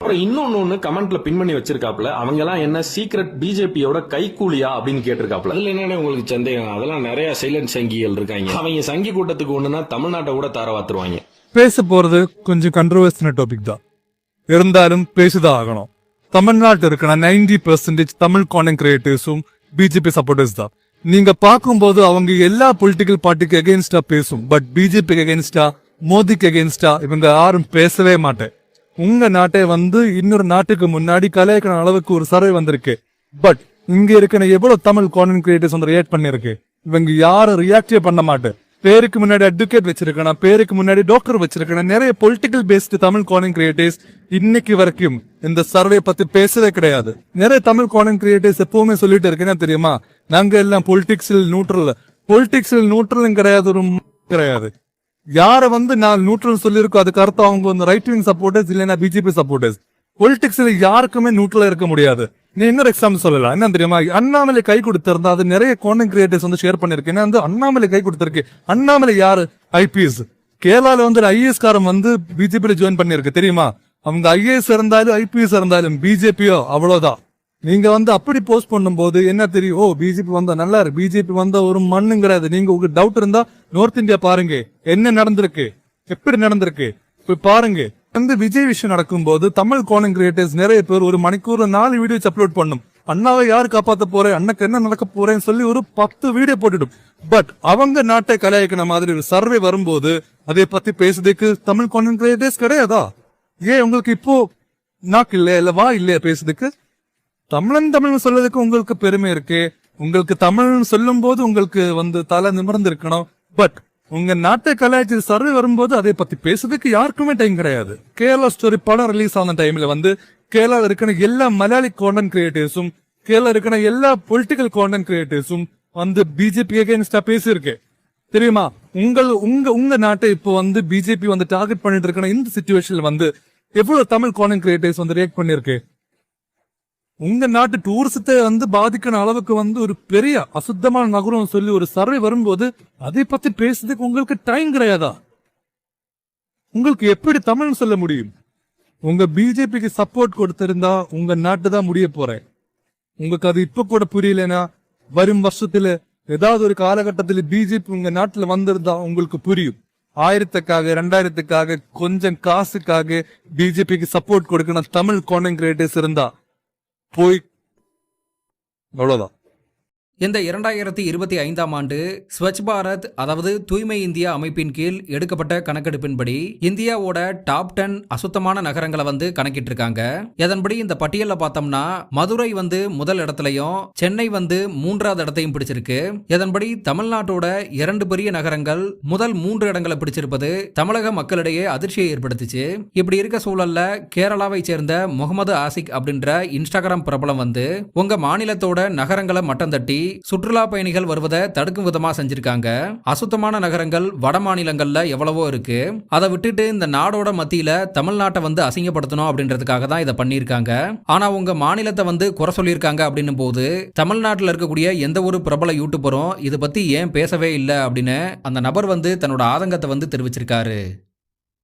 அப்புறம் இன்னொன்னு ஒண்ணு கமெண்ட்ல பின் பண்ணி வச்சிருக்காப்ல அவங்க எல்லாம் என்ன சீக்ரெட் பிஜேபியோட கைக்கூலியா அப்படின்னு கேட்டிருக்காப்ல அதுல என்னன்னு உங்களுக்கு சந்தேகம்? அதெல்லாம் நிறைய சைலண்ட் சங்கிகள் இருக்காங்க. அவங்க சங்கி கூட்டத்துக்கு ஒண்ணுனா தமிழ்நாட்டை கூட தாரவாத்துருவாங்க பேச போறது கொஞ்சம் கண்ட்ரவர்ஸின டாபிக் தான். இருந்தாலும் பேசிதான் ஆகணும். தமிழ்நாட்டில் இருக்கிற நைன்டி பெர்சன்டேஜ் தமிழ் கான்டென்ட் கிரியேட்டர்ஸும் பிஜேபி சப்போர்ட்டர்ஸ் தான். நீங்க பார்க்கும்போது அவங்க எல்லா பொலிட்டிக்கல் பார்ட்டிக்கு எகெயின்ஸ்டா பேசும் பட் பிஜேபிக்கு எகெயின்ஸ்டா மோடிக்கு எகெயின்ஸ்டா இவங்க யாரும் பேசவே மாட்டேன். உங்க நாட்டை வந்து இன்னொரு நாட்டுக்கு முன்னாடி கலைக்கிற அளவுக்கு ஒரு சர்வே வந்திருக்கு. பட் இங்க இருக்கிற எவ்வளவு தமிழ் கான்டென்ட் கிரியேட்டர்ஸ் வந்து ரியாக்ட் பண்ணிருக்கு இவங்க யாரும் ரியாக்டே பண்ண மாட்டேன். பேருக்கு முன்னாடி அட்வொகேட் வச்சிருக்கணும் பேருக்கு முன்னாடி டாக்டர் வச்சிருக்கணும் நிறைய political based Tamil content creators இன்னைக்கு வரைக்கும் இந்த சர்வே பத்தி பேசவே கிடையாது. நிறைய தமிழ் கான்டென்ட் கிரியேட்டர்ஸ் எப்பவுமே சொல்லிட்டு இருக்கேன்னா தெரியுமா? நாங்க எல்லாம் பொலிட்டிக்ஸில் நியூட்ரல் பொலிட்டிக்ஸில் நியூட்ரலும் கிடையாது ஒரு கிடையாது. யாரை வந்து நான் நியூட்ரல் சொல்லியிருக்கோ அதுக்கு அர்த்தம் அவங்க வந்து ரைட் விங் சப்போர்ட்டர்ஸ் இல்லைன்னா பிஜேபி சப்போர்ட்டர்ஸ் பொலிட்டிக்ஸ்ல யாருக்குமே நியூட்ரலா இருக்க முடியாது. நீ இன்னொரு எக்ஸாம்பிள் சொல்லலாம். என்ன தெரியுமா? அண்ணாமலை கை கொடுத்திருந்தா அது நிறைய கான்டென்ட் கிரியேட்டர்ஸ் வந்து ஷேர் பண்ணிருக்கு. ஏன்னா வந்து அண்ணாமலை கை கொடுத்திருக்கு. அண்ணாமலை யாரு? ஐபிஎஸ் கேரளால வந்து ஐஏஎஸ் காரம் வந்து பிஜேபியில ஜாயின் பண்ணிருக்கு தெரியுமா? அவங்க ஐஏஎஸ் இருந்தாலும் ஐபிஎஸ் இருந்தாலும் பிஜேபியோ அவ்வளவுதான். நீங்க வந்து அப்படி போஸ்ட் பண்ணும்போது என்ன தெரியும்? ஓ பிஜேபி வந்தா நல்லா இருக்கு பிஜேபி வந்தா ஒரு மண்ணும் நீங்க உங்களுக்கு டவுட் இருந்தா நார்த் இந்தியா பாருங்க. என்ன நடந்திருக்கு? எப்படி நடந்திருக்கு? போய் பாருங்க. வந்து விஜய் விஷயம் நடக்கும்போது தமிழ் காலிங் கிரியேட்டர்ஸ் நிறைய பேர் ஒரு மணிக்கூர்ல நாலு வீடியோஸ் அப்லோட் பண்ணும். அண்ணாவை யார் காப்பாத்த போறேன்? அண்ணக்கு என்ன நடக்க போறேன்னு சொல்லி ஒரு பத்து வீடியோ போட்டுடும். பட் அவங்க நாட்டை கலாய்க்கிற மாதிரி ஒரு சர்வே வரும்போது அதை பத்தி பேசுறதுக்கு தமிழ் கான்டென்ட் கிரியேட்டர்ஸ் கிடையாதா? ஏன் உங்களுக்கு இப்போ நாக்கு இல்லையா? இல்ல வா இல்லையா பேசுறதுக்கு? தமிழன் தமிழ்னு சொல்றதுக்கு உங்களுக்கு பெருமை இருக்கு. உங்களுக்கு தமிழ்னு சொல்லும் போது உங்களுக்கு வந்து தலை நிமிர்ந்து இருக்கணும் பட் உங்க நாட்டை கலாய்ச்சி சர்வே வரும்போது அதை பத்தி பேசுறதுக்கு யாருக்குமே டைம் கிடையாது. கேரளா ஸ்டோரி படம் ரிலீஸ் ஆன டைம்ல வந்து கேரளாவில் இருக்கிற எல்லா மலையாளி கான்டென்ட் கிரியேட்டர்ஸும் கேரளா இருக்கிற எல்லா பொலிட்டிக்கல் கான்டென்ட் கிரியேட்டர்ஸும் வந்து பிஜேபி அகேன்ஸ்டா பேசியிருக்கு. தெரியுமா? உங்கள் உங்க உங்க நாட்டை இப்போ வந்து பிஜேபி வந்து டார்கெட் பண்ணிட்டு இருக்கிற இந்த சுச்சுவேஷன்ல வந்து எவ்வளவு தமிழ் கான்டென்ட் கிரியேட்டர்ஸ் வந்து ரியாக்ட் பண்ணிருக்கு உங்க நாட்டு டூரிசத்தை வந்து பாதிக்கிற அளவுக்கு வந்து ஒரு பெரிய அசுத்தமான நகரம் சொல்லி ஒரு சர்வே வரும்போது அதை பத்தி பேசுறதுக்கு உங்களுக்கு டைம் கிடையாதா? உங்களுக்கு எப்படி தமிழ்னு சொல்ல முடியும்? உங்க பிஜேபிக்கு சப்போர்ட் கொடுத்திருந்தா உங்க நாட்டு தான் முடிய போறேன். உங்களுக்கு அது இப்ப கூட புரியலனா வரும் வருஷத்துல ஏதாவது ஒரு காலகட்டத்தில் பிஜேபி உங்க நாட்டுல வந்திருந்தா உங்களுக்கு புரியும். ஆயிரத்துக்காக ரெண்டாயிரத்துக்காக கொஞ்சம் காசுக்காக பிஜேபிக்கு சப்போர்ட் கொடுக்கணும் தமிழ் கான்டென்ட் கிரியேட்டர்ஸ் இருந்தா. போய் அவ்வளோதான் இந்த இரண்டாயிரத்தி இருபத்தி ஐந்தாம் ஆண்டு ஸ்வச் பாரத் அதாவது தூய்மை இந்தியா அமைப்பின் கீழ் எடுக்கப்பட்ட கணக்கெடுப்பின்படி இந்தியாவோட டாப் டென் அசுத்தமான நகரங்களை வந்து கணக்கிட்டு இருக்காங்க இதன்படி இந்த பட்டியல பார்த்தோம்னா மதுரை வந்து முதல் இடத்துலையும் சென்னை வந்து மூன்றாவது இடத்தையும் பிடிச்சிருக்கு. இதன்படி தமிழ்நாட்டோட இரண்டு பெரிய நகரங்கள் முதல் மூன்று இடங்களை பிடிச்சிருப்பது தமிழக மக்களிடையே அதிர்ச்சியை ஏற்படுத்துச்சு. இப்படி இருக்க சூழல்ல கேரளாவை சேர்ந்த முகமது ஆசிக் அப்படின்ற இன்ஸ்டாகிராம் பிரபலம் வந்து உங்க மாநிலத்தோட நகரங்களை மட்டம் தட்டி சுற்றுலா பயணிகள் வருவதை தடுக்கும் விதமா செஞ்சிருக்காங்க. அசுத்தமான நகரங்கள் வட மாநிலங்கள்ல எவ்வளவோ இருக்கு. அதை விட்டுட்டு இந்த நாடோட மத்தியில தமிழ்நாட்டை வந்து அசிங்கப்படுத்தணும் அப்படின்றதுக்காக தான் இதை பண்ணியிருக்காங்க. ஆனா உங்க மாநிலத்தை வந்து குறை சொல்லியிருக்காங்க அப்படின்னும் போது தமிழ்நாட்டில் இருக்கக்கூடிய எந்த ஒரு பிரபல யூடியூபரும் இதை பத்தி ஏன் பேசவே இல்லை அப்படின்னு அந்த நபர் வந்து தன்னோட ஆதங்கத்தை வந்து தெரிவிச்சிருக்காரு.